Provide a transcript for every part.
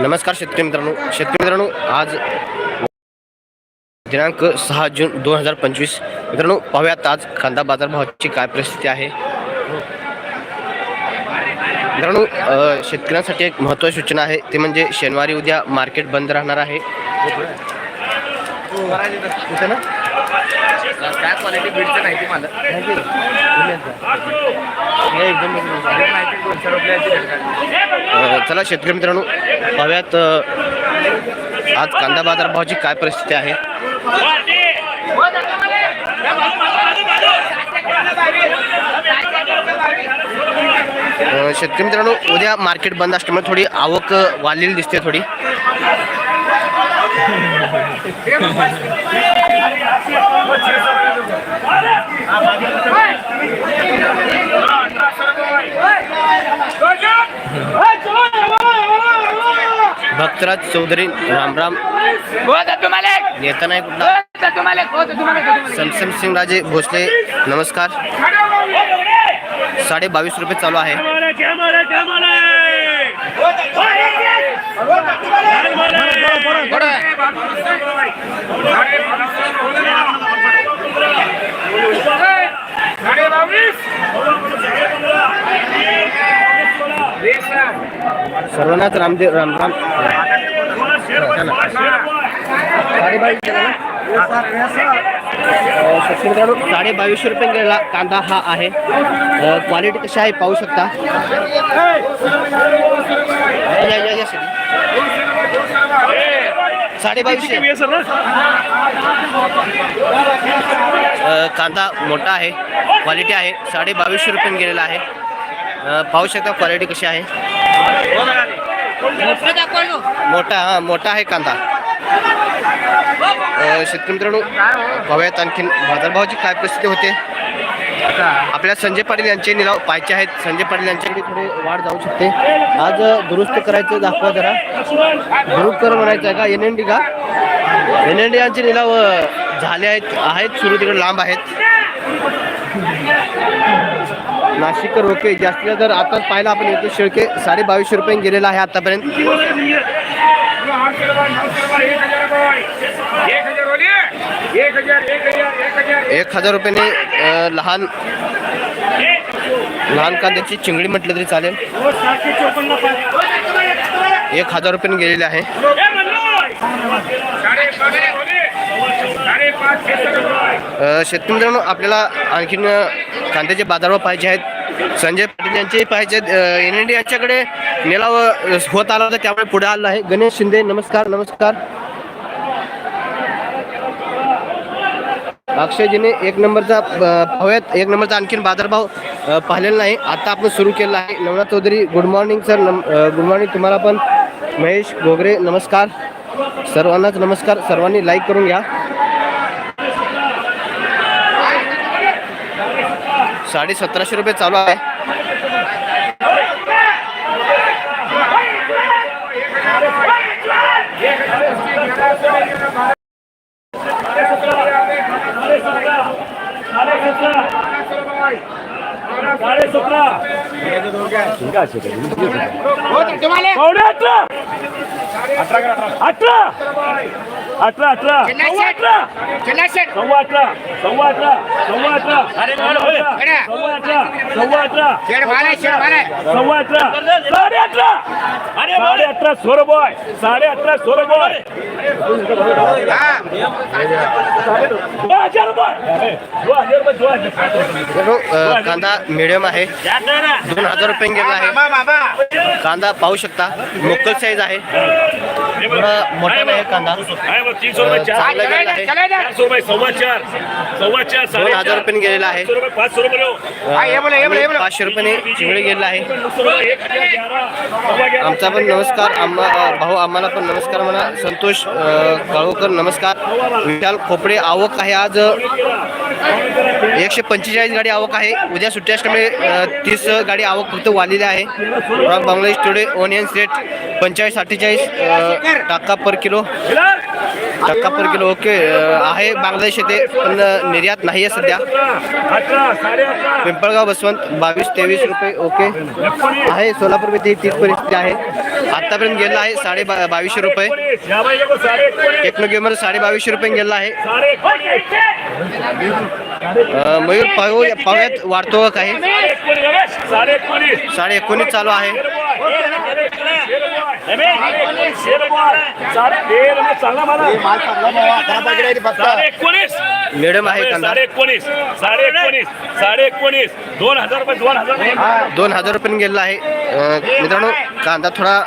नमस्कार शेतकरी मित्रांनो. शेतकरी मित्रांनो आज दिनांक सहा जून दोन हजार पंचवीस. मित्रांनो पाहूयात आज कांदा बाजारभावाची काय परिस्थिती आहे. मित्रांनो शेतकऱ्यांसाठी एक महत्त्वाची सूचना आहे. ते म्हणजे शनिवारी उद्या मार्केट बंद राहणार आहे. काय क्वालिटी बीडचं मला. चला शेतकरी मित्रांनो पाहूयात अ, आज कांदा बाजारभावाची काय परिस्थिती आहे? शेतकरी मित्रांनो उद्या मार्केट बंद असल्यामुळे थोडी आवक वाढलेली दिसते थोडी. भक्तराज चौधरी रामराम। नेता नाही कुठला? समसम सिंग राजे भोसले नमस्कार. साडे बावीस रुपये चालू आहे. सर्वनाथ रामदेव राम राम. मित्रांनो साडे बावीसशे रुपये गेला कांदा हा आहे. क्वालिटी कशी आहे पाहू शकता? या, या, या, शेतकरी. साडे बावीसशे अ, कांदा मोठा आहे क्वालिटी आहे साडे बावीसशे रुपये गेलेला आहे. पाहू शकता क्वालिटी कशी आहे. मोठा हा मोठा आहे कांदा. शेतकरी मित्रांनो पाहूयात आणखीन बाजारभावाची काय परिस्थिती होते. आपल्या संजय पाटील यांचे निलाव पाहायचे आहेत. संजय पाटील यांच्याकडे थोडे वाढ जाऊ शकते. आज दुरुस्त करायचं दाखवा जरा. दुरुस्त कर म्हणायचं आहे का? एन एन डी का? एन एन डी यांचे निलाव झाले आहेत आहेत सुरू तिकडे लांब आहेत. नाशिककर ओके जास्तीला जर आता पाहिलं आपण येतो. शेळके साडे बावीसशे रुपये गेलेला आहे आतापर्यंत. एक हजार रुपयाने लहान लहान कांद्याची चिंगडी म्हटलं तरी चालेल. एक हजार रुपयाने गेलेले आहे. शेतकरी मित्रांनो आपल्याला आणखीन कांद्याचे बाजारभाव पाहिजे आहेत. संजय पाटील यांचे पाहिजे आहेत. एन एन डी यांच्याकडे नेलाव होत आला होता त्यामुळे पुढे आला आहे. गणेश शिंदे नमस्कार नमस्कार. अक्षयजीने एक नंबरचा अ, एक नंबरचा आणखीन बाजारभाव पाहिलेला नाही. आता आपण सुरू केला आहे. Navnath Chaudhari good morning sir नम गुड मॉर्निंग तुम्हाला पण. महेश गोगरे नमस्कार. सर्वांनाच नमस्कार. सर्वांनी लाईक करून घ्या. साडे सतराशे रुपये चालू आहे. अठरा अठरा अठरा. सव्वा अठरा. सव्वा अठरा. सव्वा अठरा. सव्वा अठरा. सव्वा अठरा. सव्वा अठरा. सव्वा अठरा. साडे अठरा. साडे अठरा. सोर बॉय साडे अठरा सोर कांदा मिडियम आहे. दोन हजार रुपये गेला आहे. कांदा पाहू शकता लोकल साईज आहे. मोठा आहे कांदा. चांगला आहे. दोन हजार रुपये गेलेला आहे. पाचशे रुपये चिवळे गेलेला आहे. आमचा पण नमस्कार आम्हा भाऊ आम्हाला पण नमस्कार म्हणा. संतोष काळोकर नमस्कार. विशाल खोपडे आवक आहे आज एकशे पंचेचाळीस गाडी आवक आहे. उद्या सुट्टी असल्यामुळे तीस गाडी आवक फक्त वाढलेली आहे. बांगलादेश टुडे ओनियन सेट पंचेचाळीस अठ्ठेचाळीस टाका पर किलो. टक्का पर किलो ओके. आहे बांगलादेश येथे पण निर्यात नाही आहे सध्या. पिंपळगाव बसवंत बावीस तेवीस रुपये ओके. आहे सोलापूरमध्ये तीच परिस्थिती आहे. आतापर्यंत गेला आहे साडे बा बावीसशे रुपये. एक या साडे बावीसशे रुपये गेला आहे. मयूर पाहू पाहुयात वाढतो का काही. साडे एकोणीस चालू आहे. मिडियम आहे कांदा. साडे एकोणीस साडे एकोणीस साडे एकोणीस दोन हजार रुपये दोन हजार रुपये. दोन हजार रुपये गेला आहे. मित्रांनो कांदा थोडा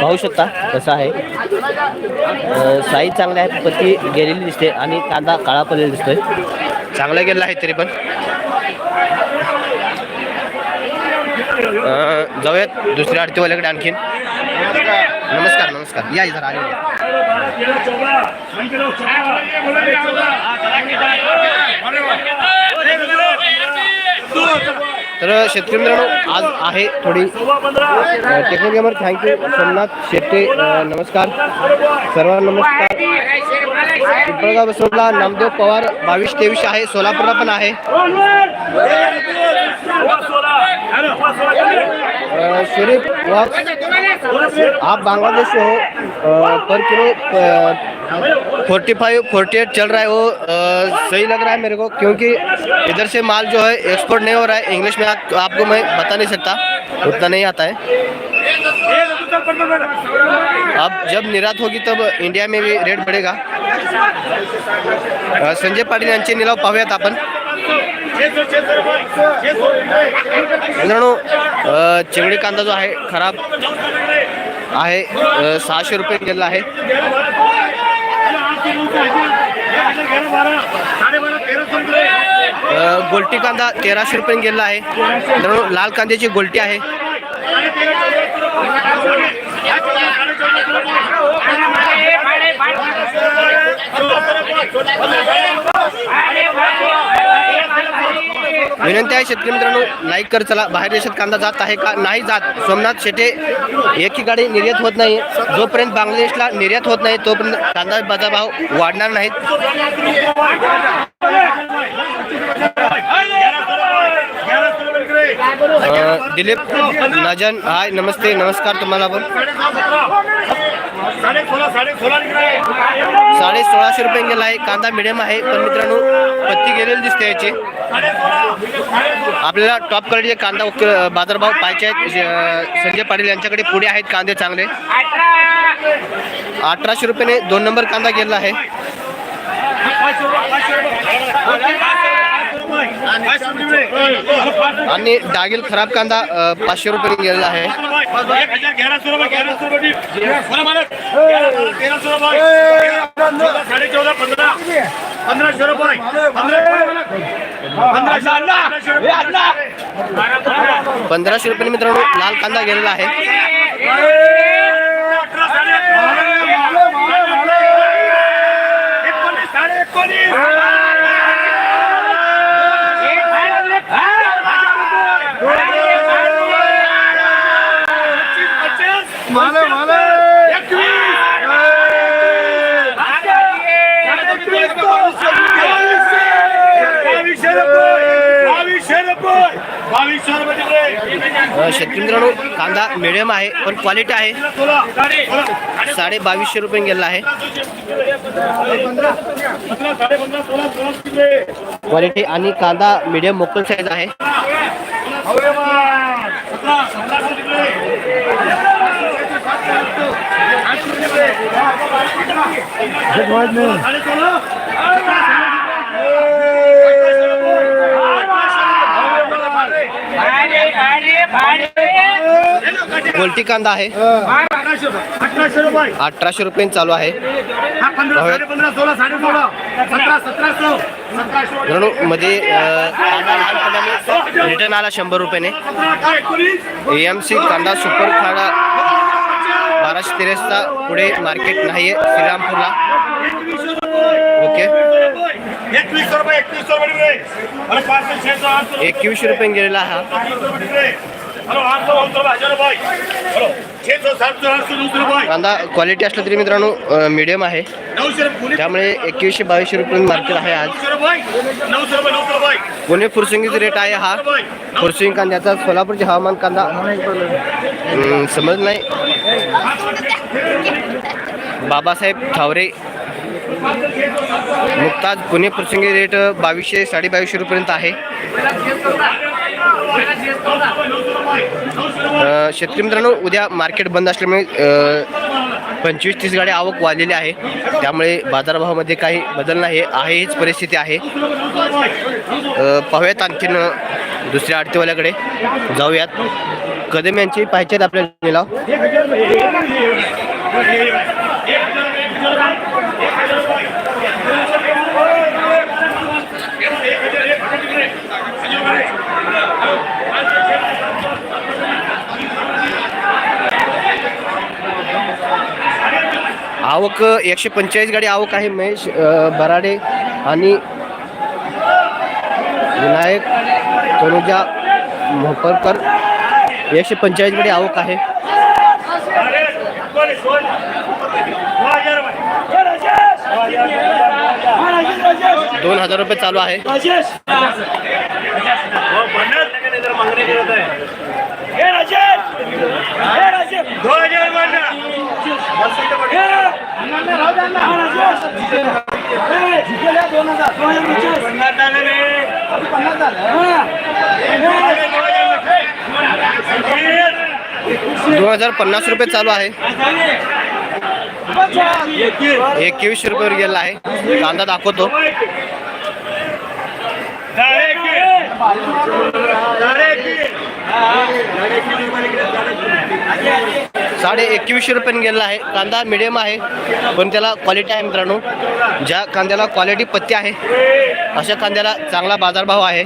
पाहू शकता कसा आहे. साईज चांगली आहे पत्ती गेलेली दिसते आणि कांदा काळा पडलेला दिसतोय. चांगला गेला आहे तरी पण. जाऊयात दुसऱ्या आरतीवाल्याकडे आणखीन. नमस्कार नमस्कार. या इथं आले तर शेतकरी मित्रांनो आज आहे थोडी सव्वा technique gamer thank you Somnath Shette. नमस्कार. सर्वांना नमस्कार. पिंपळगाव बसवला नामदेव पवार बावीस तेवीस आहे सोलापूरला पण आहे. शरीफ आप बांग्लादेश से हो पर kilo forty five forty eight चल रहा है वो सही लग रहा है मेरे को क्योंकि इधर से माल जो है एक्सपोर्ट नहीं हो रहा है इंग्लिश में आप, आपको मैं बता नहीं सकता उतना नहीं आता है। अब जब निर्यात होगी तब इंडिया में भी रेट बढ़ेगा। संजय पाटील यांचे निलाव मित्रांनो चिवडी कांदा जो आहे खराब आहे. सहाशे रुपये गेला आहे. गोलटी कांदा तेराशे रुपये गेला आहे. मित्रांनो लाल कांद्याची गोलटी आहे. विनंती आहे शेतकरी मित्रांनो लाईक कर चला. बाहेर देशात कांदा जात आहे का? नाही जात. सोमनाथ शेटे एकही गाडी निर्यात होत नाही. जोपर्यंत बांगलादेशला निर्यात होत नाही तोपर्यंत कांदा बाजारभाव वाढणार नाहीत. दिलीप नजन हाय नमस्ते नमस्कार तुम्हाला पण. साडे सोळाशे रुपये गेला आहे कांदा मिडियम आहे पण मित्रांनो पत्ती गेलेली दिसते याची. आपल्याला टॉप क्वालिटीचे कांदा बाजारभाव पाहिजे आहेत. संजय पाटील यांच्याकडे पुढे आहेत कांदे चांगले. अठराशे रुपयाने दोन नंबर कांदा गेला आहे. आणि डागिल खराब कांदा पाचशे रुपये गेलेला आहे. रुपये पंधराशे रुपये मित्रांनो लाल कांदा गेलेला आहे. साडे एकोणीस साडे एकोणीस बावीसशे रुपये बावीसशे रुपये बावीसशे रुपये तिकडे अ, शेतकरी मित्रांनो कांदा मिडियम आहे पण क्वालिटी आहे. साडे बावीसशे रुपये गेला आहे. क्वालिटी आणि कांदा मिडियम मोकल साईज आहे. गोलटी कांदा आहे. अठराशे रुपये. चालू आहे. लहानपणाने रिटर्न आला शंभर रुपयाने. एम सी कांदा सुपर खाडा बाराशे तेरेसचा पुढे मार्केट नाही आहे श्रीरामपूरला ओके. एकवीसशे रुपये गेलेला हा. कांदा क्वालिटी असलं तरी मित्रांनो मीडियम आहे. त्यामुळे एकवीसशे बावीसशे रुपये मार्केट आहे आज. पुणे फुरसंगीचा रेट आहे हा. फुरसंगी कांद्याचा सोलापूरचे हवामान कांदा. समज नाही. बाबासाहेब ठावरे मुक्ताज पुणे फुरसंगी रेट बावीसशे साडेबावीसशे रुपयेपर्यंत आहे. शेतकरी मित्रांनो उद्या मार्केट बंद असल्यामुळे पंचवीस तीस गाड्या आवक वाढलेली आहे. त्यामुळे बाजारभावामध्ये काही बदल नाही आहे. हीच परिस्थिती आहे. पाहूयात आणखीन दुसऱ्या आडतीवाल्याकडे जाऊयात. कदम यांची पाहिजे आपल्याला निलाव आवक एकशे पंचेचाळीस गाडी आवक आहे महेश बराडे आणि विनायक तनुजा मोहकरकर एकशे पंचेचाळीस गाडी आवक आहे. दोन हजार रुपये चालू आहे. राजेश! हजार पन्नास झालं रे दोन हजार पन्नास रुपये चालू आहे. एकवीसशे रुपयावर गेला आहे. कांदा दाखवतो. साडे एकवीसशे रुपयाने गेलेला आहे. कांदा मिडियम आहे पण त्याला क्वालिटी आहे मित्रांनो. ज्या कांद्याला क्वालिटी पत्ती आहे अशा कांद्याला चांगला बाजारभाव आहे.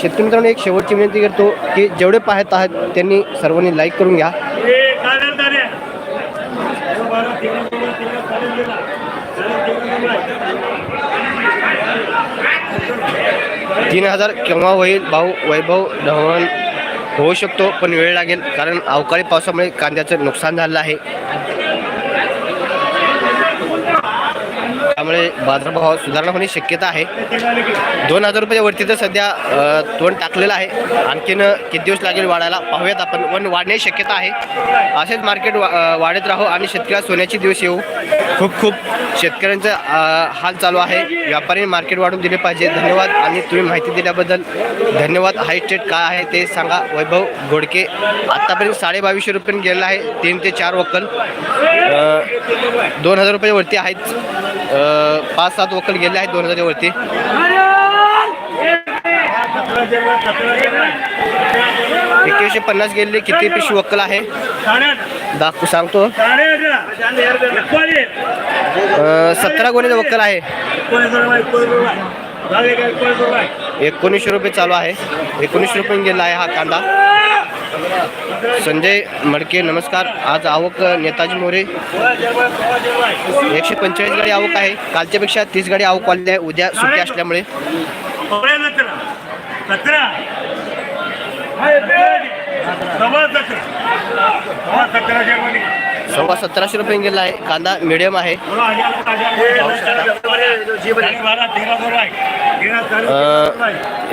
शेतकरी मित्रांनो एक शेवटची विनंती करतो की जेवढे पाहत आहात त्यांनी सर्वांनी लाईक करून घ्या. तीन हजार केव्हा होईल भाऊ वैभव ढवण होऊ शकतो पण वेळ लागेल कारण अवकाळी पावसामुळे कांद्याचं नुकसान झालं आहे. त्यामुळे बाजारभाव सुधारणा होण्याची शक्यता आहे. दोन हजार रुपयावरती तर सध्या तोंड टाकलेलं आहे. आणखीन किती दिवस लागेल वाढायला पाहूयात आपण. पण वाढण्याची शक्यता आहे. असेच मार्केट वा वाढत राहू आणि शेतकऱ्याला सोन्याचे दिवस येऊ. खूप खूप शेतकऱ्यांचा हाल चालू आहे. व्यापारी मार्केट वाढून दिले पाहिजे. धन्यवाद. आणि तुम्ही माहिती दिल्याबद्दल धन्यवाद. हाय स्टेट काय आहे ते सांगा. वैभव घोडके आत्तापर्यंत साडे बावीसशे रुपये गेलेला आहे. तीन ते चार वक्कल. दोन हजार रुपये वरती आहेत. पाच सात वकल गेले आहेत दोन हजार वरती एकवीसशे पन्नास गेले किती पिशवी वक्कल आहे? दाखवू सांगतो. सतरा गोण्याचं वक्कल आहे. एकोणीसशे रुपये चालू आहे. एकोणीसशे रुपये गेला आहे हा कांदा. संजय मडके नमस्कार. आज आवक नेताजी मोरे. एकशे पंचेचाळीस गाडी आवक आहे. कालच्यापेक्षा तीस गाडी आवक वाढली आहे. उद्या सुट्टी असल्यामुळे. सतरा. सव्वा सतराशे रुपये गेला आहे. कांदा मिडियम आहे.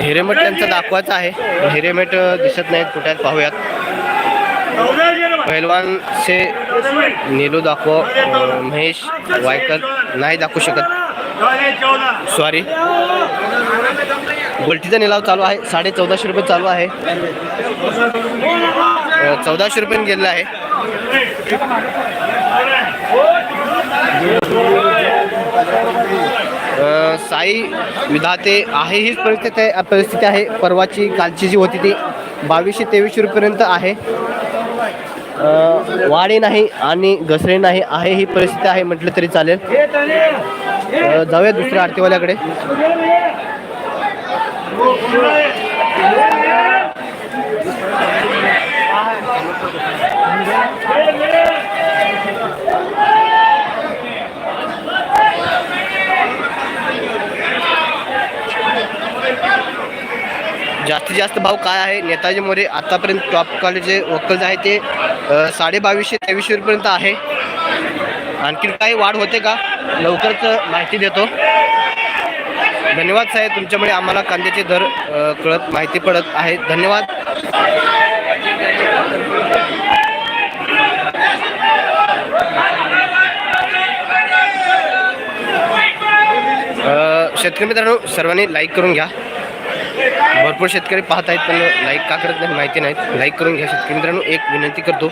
हिरेमेट हिरेमठ त्यांचं दाखवायचं आहे. हिरेमेट दिसत नाहीत. कुठे पाहूयात. पहलवान से नीलू दाखव. महेश वायकर नाही दाखवू शकत. सॉरी गोल्टीचा निलाव चालू आहे. साडे चौदाशे रुपये चालू आहे. चौदाशे रुपये गेलेला आहे. साई विधाते आहे हीच परिस्थिती आहे परिस्थिती आहे. परवाची कालची जी होती ती बावीसशे तेवीसशे रुपयेपर्यंत आहे. वाढे नाही आणि घसरे नाही आहे ही परिस्थिती आहे म्हटलं तरी चालेल. जाऊया दुसऱ्या आरतीवाल्याकडे. जास्तीत जास्त भाव काय आहे? नेताजी मोरे आतापर्यंत टॉप क्वालिटीचे वक्कल आहे ते साडे बावीसशे तेवीसशे रुपयेपर्यंत आहे. आणखी काही वाढ होते का? लवकरच माहिती देतो. धन्यवाद साहेब तुमच्यामुळे आम्हाला कांद्याचे दर कळत माहिती पडत आहे. धन्यवाद. शेतकरी मित्रांनो सर्वांनी लाईक करून घ्या. भरपूर शेतकरी पाहत आहेत पण लाईक का करत नाही माहिती नाहीत. लाईक करून घ्या शेतकरी. मित्रांनो एक विनंती करतो.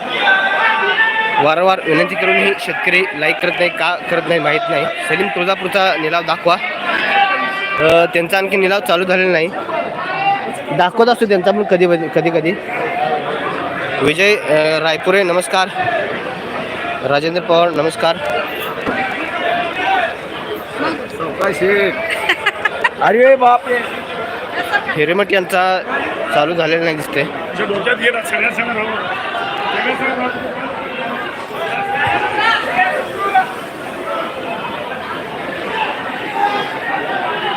वारंवार विनंती करूनही शेतकरी लाईक करत नाही का करत नाही माहीत नाही. सलीम तुळजापूरचा निलाव दाखवा. त्यांचा आणखी निलाव चालू झालेला नाही. दाखवत असतो त्यांचा पण कधी कधी कधी. विजय रायपुरे नमस्कार. राजेंद्र पवार नमस्कार. अरे बापरे. हिरेमठ यांचा चालू झालेला नाही दिसते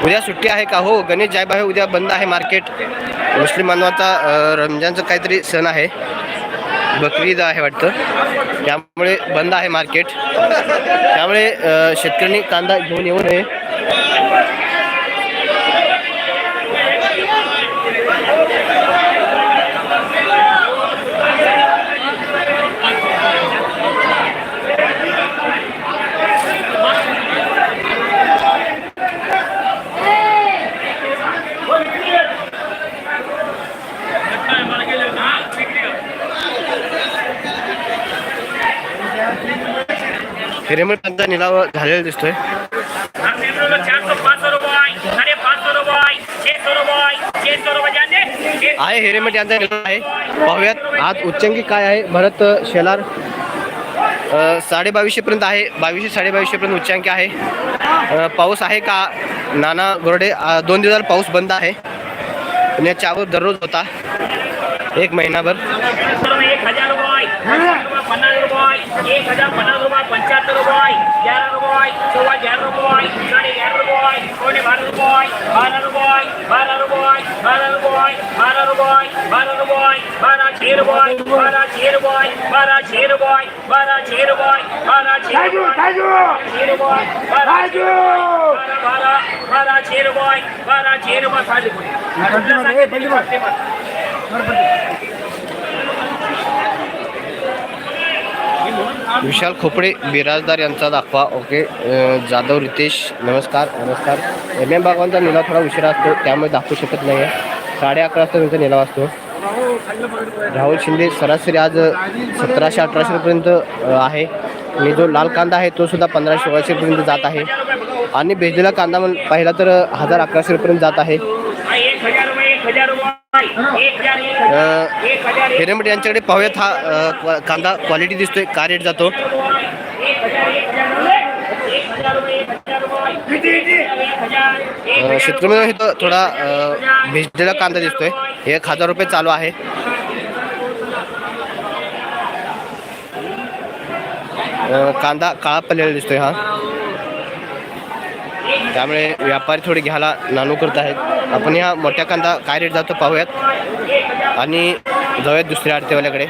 उद्या सुट्टी आहे का? हो गणेश जायब आहे उद्या बंद आहे मार्केट. मुस्लिम बांधवाचा रमजानचा काहीतरी सण आहे. बकरी ईद आहे वाटतं. त्यामुळे बंद आहे मार्केट. त्यामुळे शेतकऱ्यांनी कांदा घेऊन येऊ नये हिरेमठांचा निलाव झालेला दिसतोय चार सौ पाँच सौ रुपये साढ़े पाँच सौ रुपये छः सौ रुपये छः निलाव झालेला दिसतोय. आहे हिरेमठ यांचा निलाव आहे. पाहूयात आज उच्चांकी काय आहे. भरत शेलार अ, साडे आहे. बावीसशे साडे बावीसशेपर्यंत उच्चांकी आहे. पाऊस आहे का? नाना गोरडे दोन दिवस पाऊस बंद आहे. आणि याच्यावर दररोज होता. एक महिनाभर. एक हजार रुपये पन्नास रुपये एक हजार पन्नास रुपये पंच्याहत्तर रुपये ग्यारह रुपये सव्वा ग्यारह रुपये साढ़े ग्यारह रुपये पौने बारह रुपये बारह रुपये बारह रुपये बारह रुपये बारह रुपये बारह रुपये बारह छः रुपये बारह छः रुपये बारह छः रुपये बारह छः रुपये बारह छः रुपये छः रुपये बारह बारह बारह बारह छः रुपये बारह छः रुपये साढ़े विशाल खोपडे बिराजदार यांचा दाखवा. ओके जाधव रितेश नमस्कार नमस्कार. एम एम बागांचा निलाव थोडा उशिरा असतो त्यामुळे दाखवू शकत नाही आहे साडे अकरा वाजता त्यांचा निलाव असतो. राहुल शिंदे सरासरी आज सतराशे अठराशे रुपयेपर्यंत आहे. आणि जो लाल कांदा आहे तो सुद्धा पंधराशे सोळाशेपर्यंत जात आहे. आणि भेजलेला कांदा म्हण पाहिला तर हजार अकराशे रुपयेपर्यंत जात आहे. हिरेमठ यांच्याकडे पाहूयात हा कांदा क्वालिटी दिसतोय का रेट जातो? इथं थोडा अ, भिजलेला कांदा दिसतोय. एक हजार रुपये चालू आहे. कांदा काळा पडलेला दिसतोय हा. त्यामुळे व्यापारी थोडे घ्यायला नानू करत आहेत आपण ह्या मोठ्या कांदा काय रेट जातो पाहूयात आणि जाऊयात दुसऱ्या आडतेवाल्याकडे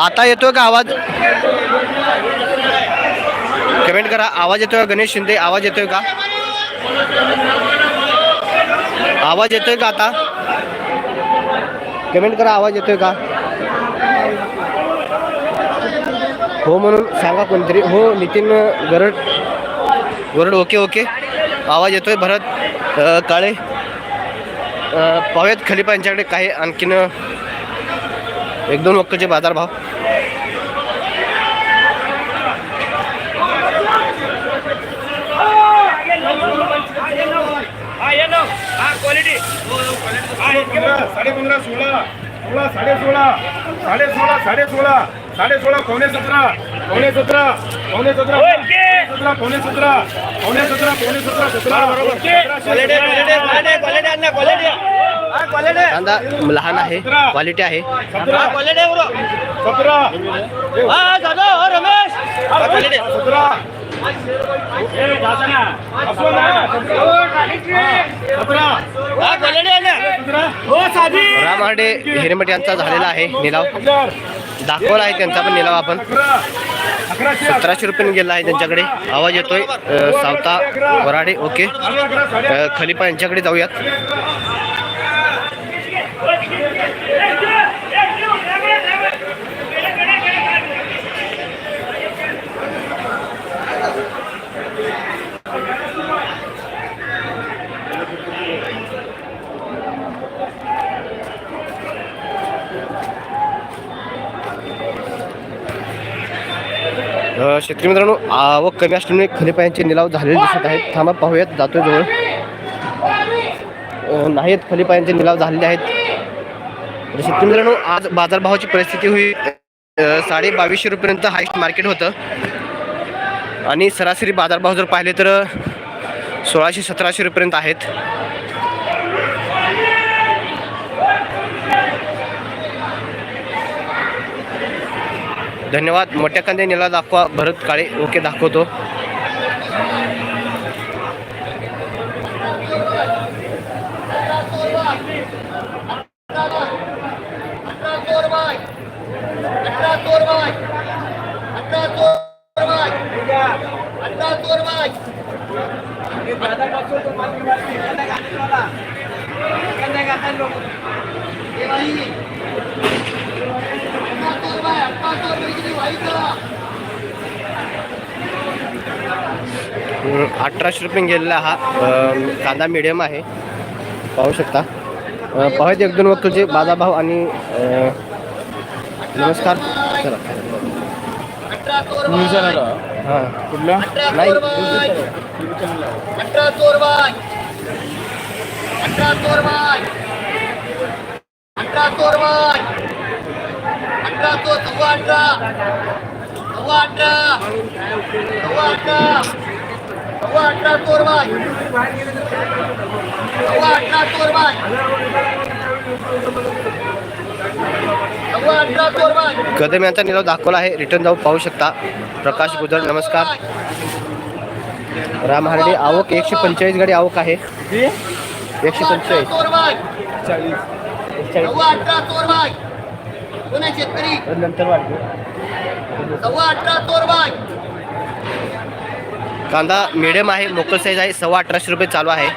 आता येतोय का आवाज? कमेंट करा. आवाज येतोय का गणेश शिंदे? आवाज येतोय का? आवाज येतोय का आता? कमेंट करा. आवाज येतोय का? हो म्हणून सांगा कोणतरी. हो Nitin Garad. Garad okay okay. आवाज येतोय भरत काळे. पाहूयात खलिपा यांच्याकडे काही आणखीन एक दोन वक्कचे बाजारभाव हा हा हा. साडे पंधरा सोळा सोळा साडे सोळा साडे सोळा साडे सोळा साडे सोळा पावणे सतरा पावणे सतरा पावणे सतरा. सतरा पावणे सतरा पावणे सतरा पावणे सतरा सतरा. बरोबर लहान आहे क्वालिटी आहे. सतरा. सतरा. सतरा. हो साधी. राम हार्डे हिरेमठ यांचा झालेला आहे निलाव. दाखवला आहे त्यांचा पण निलाव आपण. सतराशे रुपयाने गेला आहे त्यांच्याकडे. आवाज येतोय सावता वराडे ओके. खलिपा यांच्याकडे जाऊयात. शेतकरी मित्रांनो आवक कमी असल्यामुळे खलिपायांचे निलाव झालेले दिसत आहेत. थांबा पाहूयात जातोय जवळ. नाहीत खलिपायांचे निलाव झालेले आहेत. शेतकरी मित्रांनो आज बाजारभावाची परिस्थिती होई. साडे बावीसशे रुपयेपर्यंत हायस्ट मार्केट होतं. आणि सरासरी बाजारभाव जर पाहिले तर सोळाशे सतराशे रुपयेपर्यंत आहेत. धन्यवाद. मोठ्या कांदे निला दाखवा. भरत काळे ओके दाखवतो. अं, अठराशे रुपये गेलेला हा कांदा मिडियम आहे. पाहू शकता. अं, पाहूयात एक दोन वक्तचे बाजाभाव आणि नमस्कार. चला. हां. कुठला नाही. अठरा चोरबाय अठरा चोरबाय सव्वा अठरा सव्वा अठरा सव्वा अठरा सव्वा अठरा चोरबाय सव्वा अठरा चोरबाय कदम यांचा निलाव दाखवला आहे. रिटर्न जाऊ पाहू शकता. प्रकाश गुजर नमस्कार. राम हार्डे आवक एकशे पंचेचाळीस गाडी आवक आहे. एकशे पंचेचाळीस. शेतकरी. नंतर वाढतो. सव्वा अठरा चोरबाय कांदा मिडियम आहे मोकल साईज आहे सव्वा अठराशे रुपये चालू आहे.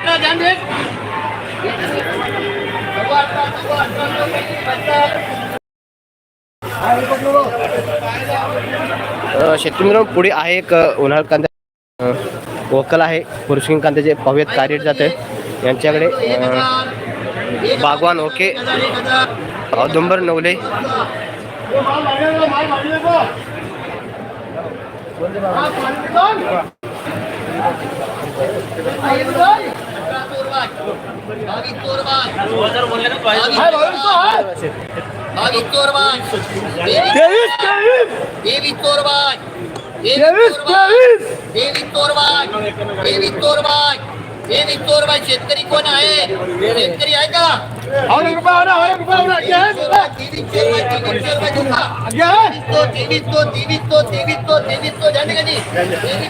शेतकरी मित्रांनो पुढे आहे एक उन्हाळ कांदा वकल आहे. पुरुषिंग कांद्याचे पाहूयात काय रेट जाते यांच्याकडे एक अ, हजार. एक हजार. बागवान ओके एक हजार, एक हजार. औदुंबर नवले अठरा हे विकतोर बाई शेतकरी कोण आहे? शेतकरी आहे का?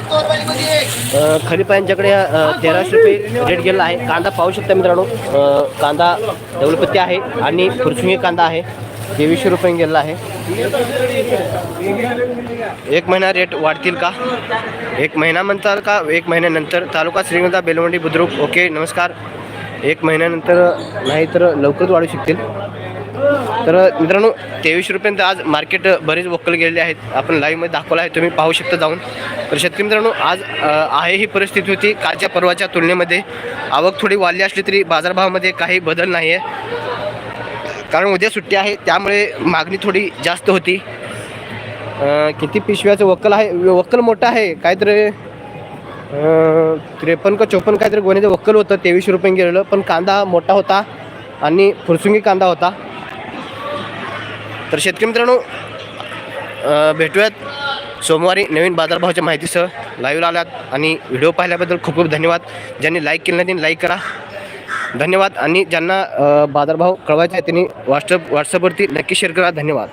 रुपये रुपये. अ, खरीप यांच्याकडे तेराशे रुपये रेट गेला आहे. कांदा पाहू शकता मित्रांनो. कांदा डबलपत्ती आहे आणि फुरसुंगी कांदा आहे. तेवीसशे रुपये गेलेला आहे. एक महिना रेट वाढतील का? एक महिना म्हणताल का? एक महिन्यानंतर तालुका श्रीगंधा बेलवंडी बुद्रुक. ओके नमस्कार. एक महिन्यानंतर नाही तर लवकरच वाढू शकतील. तर मित्रांनो तेवीसशे रुपयांत आज मार्केट बरेच वक्कल गेलेले आहेत. आपण लाईव्हमध्ये दाखवलं आहे. तुम्ही पाहू शकता जाऊन. तर शेतकरी मित्रांनो आज आहे ही परिस्थिती होती. कालच्या परवाच्या तुलनेमध्ये आवक थोडी वाढली असली तरी बाजारभावामध्ये काही बदल नाही आहे कारण उद्या सुट्टी आहे त्यामुळे मागणी थोडी जास्त होती. किती पिशव्याचं वक्कल आहे? वक्कल मोठं आहे काहीतरी त्रेपन्न का चोपन्न काहीतरी गोण्याचं वक्कल होतं तेवीसशे रुपये गेलेलं पण कांदा मोठा होता आणि फुरसुंगी कांदा होता. तर शेतकरी मित्रांनो भेटूयात सोमवारी नवीन बाजारभावाच्या माहितीसह. लाईव्ह आल्यात आणि व्हिडिओ पाहिल्याबद्दल खूप खूप धन्यवाद. ज्यांनी लाईक केलं नाही त्यांनी लाईक करा. धन्यवाद. आणि ज्यांना बाजारभाव कळवायचा आहे त्यांनी व्हॉट्सअप व्हॉट्सअपवरती नक्की शेअर करा. धन्यवाद.